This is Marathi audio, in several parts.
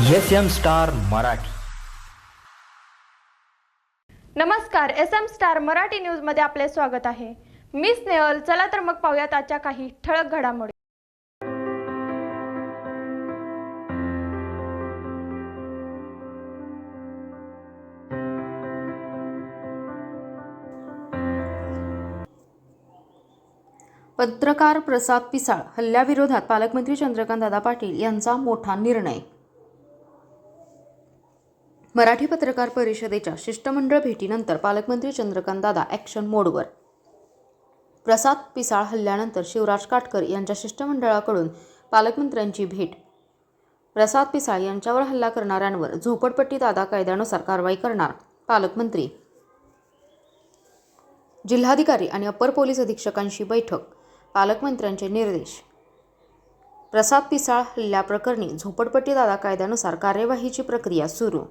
एस एम स्टार मराठी नमस्कार एस एम स्टार मराठी न्यूजमध्ये आपले स्वागत आहे. मी स्नेहल चला तर मग पाहूयात आजच्या काही ठळक घडामोडी. पत्रकार प्रसाद पिसाळ हल्ल्याविरोधात पालकमंत्री चंद्रकांतदादा पाटील यांचा मोठा निर्णय. मराठी पत्रकार परिषदेच्या शिष्टमंडळ भेटीनंतर पालकमंत्री चंद्रकांतदादा ॲक्शन मोडवर प्रसाद पिसाळ हल्ल्यानंतर शिवराज काटकर यांच्या शिष्टमंडळाकडून पालकमंत्र्यांची भेट. प्रसाद पिसाळ यांच्यावर हल्ला करणाऱ्यांवर झोपडपट्टी दादा कायद्यानुसार कारवाई करणार पालकमंत्री. जिल्हाधिकारी आणि अप्पर पोलीस अधीक्षकांशी बैठक पालकमंत्र्यांचे निर्देश. प्रसाद पिसाळ हल्ल्याप्रकरणी झोपडपट्टी दादा कायद्यानुसार कार्यवाहीची प्रक्रिया सुरू.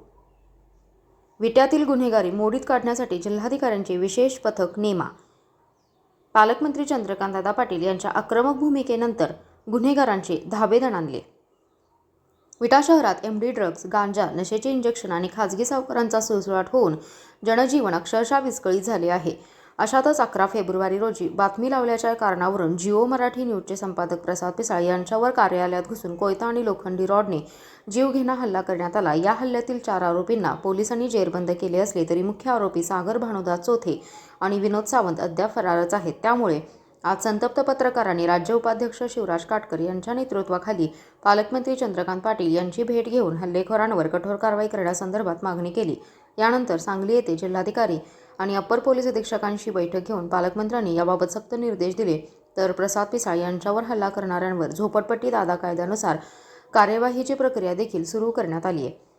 विट्यातील गुन्हेगारी मोडीत काढण्यासाठी जिल्हाधिकाऱ्यांचे विशेष पथक नेमा. पालकमंत्री चंद्रकांतदादा पाटील यांच्या आक्रमक भूमिकेनंतर गुन्हेगारांचे धाबे दणाणले विटा शहरात एम डी ड्रग्ज गांजा नशेचे इंजेक्शन आणि खाजगी सावकारांचा सुळसुळाट होऊन जनजीवन अक्षरशः विस्कळीत झाले आहे. अशातच अकरा फेब्रुवारी रोजी बातमी लावल्याच्या कारणावरून जिओ मराठी न्यूजचे संपादक प्रसाद पिसाळ यांच्यावर कार्यालयात घुसून कोयता आणि लोखंडी रॉडने जीवघेणा हल्ला करण्यात आला. या हल्ल्यातील चार आरोपींना पोलिसांनी जेरबंद केले असले तरी मुख्य आरोपी सागर भानुदास चोथे आणि विनोद सावंत अद्याप फरारच आहेत. त्यामुळे आज संतप्त पत्रकारांनी राज्य उपाध्यक्ष शिवराज काटकर यांच्या नेतृत्वाखाली पालकमंत्री चंद्रकांत पाटील यांची भेट घेऊन हल्लेखोरांवर कठोर कारवाई करण्यासंदर्भात मागणी केली. यानंतर सांगली येथे जिल्हाधिकारी आणि अप्पर पोलीस अधीक्षकांशी बैठक घेऊन पालकमंत्र्यांनी याबाबत सक्त निर्देश दिले. तर प्रसाद पिसाळ यांच्यावर हल्ला करणाऱ्यांवर झोपडपट्टी दादा कायद्यानुसार कार्यवाहीची प्रक्रिया देखील सुरू करण्यात आली आहे.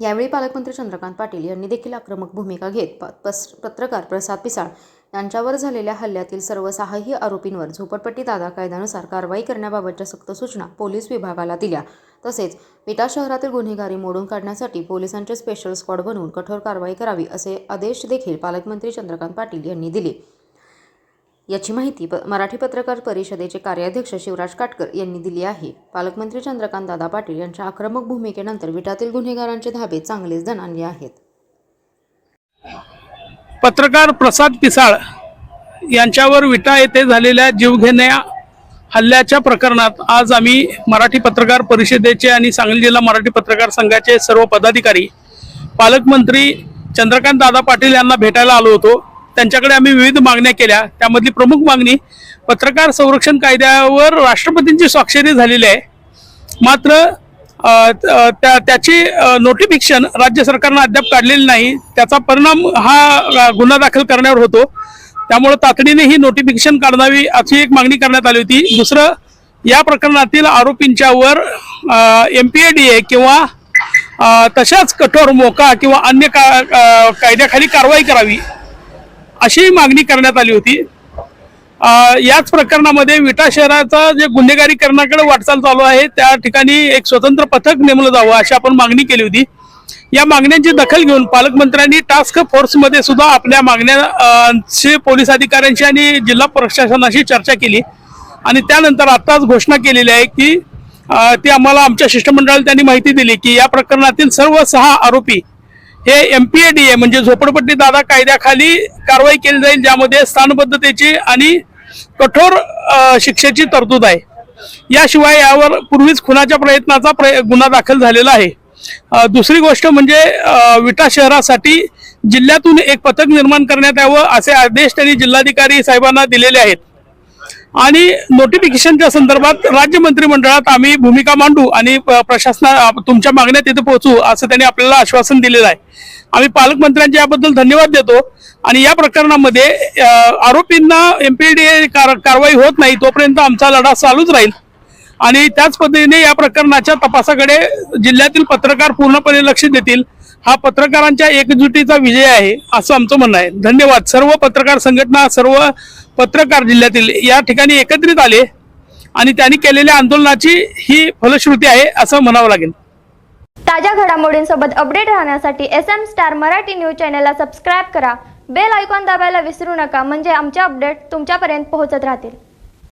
यावेळी पालकमंत्री चंद्रकांत पाटील यांनी देखील आक्रमक भूमिका घेत प- पस पत्रकार प्रसाद पिसाळ यांच्यावर झालेल्या हल्ल्यातील सर्व सहाही आरोपींवर झोपडपट्टी दादा कायद्यानुसार कारवाई करण्याबाबतच्या सक्त सूचना पोलीस विभागाला दिल्या. तसेच विटा शहरातील गुन्हेगारी मोडून काढण्यासाठी पोलिसांचे स्पेशल स्क्वॉड बनवून कठोर कारवाई करावी असे आदेश देखील पालकमंत्री चंद्रकांत पाटील यांनी दिले. याची माहिती प मराठी पत्रकार परिषदेचे कार्याध्यक्ष शिवराज काटकर यांनी दिली आहे. पालकमंत्री चंद्रकांत दादा पाटील यांच्या आक्रमक भूमिकेनंतर विटातील गुन्हेगारांचे धाबे चांगलेच जणांले आहेत. पत्रकार प्रसाद पिसाळ यांच्यावर विटा येथे झालेल्या जीवघेण्या हल्ल्याच्या प्रकरणात आज आम्ही मराठी पत्रकार परिषदेचे आणि सांगली जिल्हा मराठी पत्रकार संघाचे सर्व पदाधिकारी पालकमंत्री चंद्रकांत दादा पाटील यांना भेटायला आलो होतो. त्यांच्याकडे आम्ही विविध मागण्या केल्या. त्यामधली प्रमुख मागणी पत्रकार संरक्षण कायद्यावर राष्ट्रपतींची स्वाक्षरी झालेली आहे. मात्र त्या त्याची नोटिफिकेशन राज्य सरकारनं अद्याप काढलेली नाही. त्याचा परिणाम हा गुन्हा दाखल करण्यावर होतो. त्यामुळे तातडीने ही नोटिफिकेशन काढावी अशी एक मागणी करण्यात आली होती. दुसरं या प्रकरणातील आरोपींच्यावर M P A D A किंवा तशाच कठोर मोका किंवा अन्य का कायद्याखाली कारवाई करावी अशी मागणी करण्यात आली होती. याच प्रकरणामध्ये विटा शहराचा जे गुन्हेगारीकरणाकडे वाटचाल चालू आहे त्या ठिकाणी एक स्वतंत्र पथक नेमलं जावं अशी आपण मागणी केली होती. या मागण्यांची दखल घेऊन पालकमंत्र्यांनी टास्क फोर्समध्ये सुद्धा आपल्या मागण्यांशी पोलीस अधिकाऱ्यांशी आणि जिल्हा प्रशासनाशी चर्चा केली. आणि त्यानंतर आत्ताच घोषणा केलेली आहे की ती आम्हाला आमच्या शिष्टमंडळाला त्यांनी माहिती दिली की या प्रकरणातील सर्व सहा आरोपी हे एम पी ए डी ए म्हणजे झोपडपट्टी दादा कायद्याखाली कारवाई केली जाईल ज्यामध्ये स्थानबद्धतेची आणि कठोर शिक्षेची तरतूद आहे. याशिवाय यावर पूर्वीच खुनाच्या प्रयत्नाचा प्रय गुन्हा दाखल झालेला आहे. दुसरी गोष्ट म्हणजे विटा शहरासाठी जिल्ह्यातून एक पथक निर्माण करण्यात यावं असे आदेश त्यांनी जिल्हाधिकारी साहेबांना दिलेले आहेत. आणि नोटिफिकेशनच्या संदर्भात राज्य मंत्रिमंडळात आम्ही भूमिका मांडू आणि प्रशासना तुमच्या मागण्या तिथे पोहोचू असं त्यांनी आपल्याला आश्वासन दिलेलं आहे. आम्ही पालकमंत्र्यांच्या याबद्दल धन्यवाद देतो आणि या प्रकरणामध्ये आरोपींना एमपीडीए कार कारवाई होत नाही तोपर्यंत आमचा लढा चालूच राहील. आणि त्याच पद्धतीने या प्रकरणाच्या तपासाकडे जिल्ह्यातील पत्रकार पूर्णपणे लक्ष देतील. हा पत्रकारांच्या एकजुटीचा विजय आहे असं आमचं म्हणणं आहे. धन्यवाद. सर्व पत्रकार संघटना सर्व पत्रकार जिल्ह्यातील या ठिकाणी एकत्रित आले आणि त्यांनी केलेल्या आंदोलनाची ही फलश्रुती आहे असं म्हणावं लागेल. ताज्या घडामोडींसोबत अपडेट राहण्यासाठी S M star Marathi news चॅनलला सबस्क्राईब करा. बेल आयकॉन दाबायला विसरू नका. म्हणजे आमचे अपडेट तुमच्यापर्यंत पोहोचत राहतील.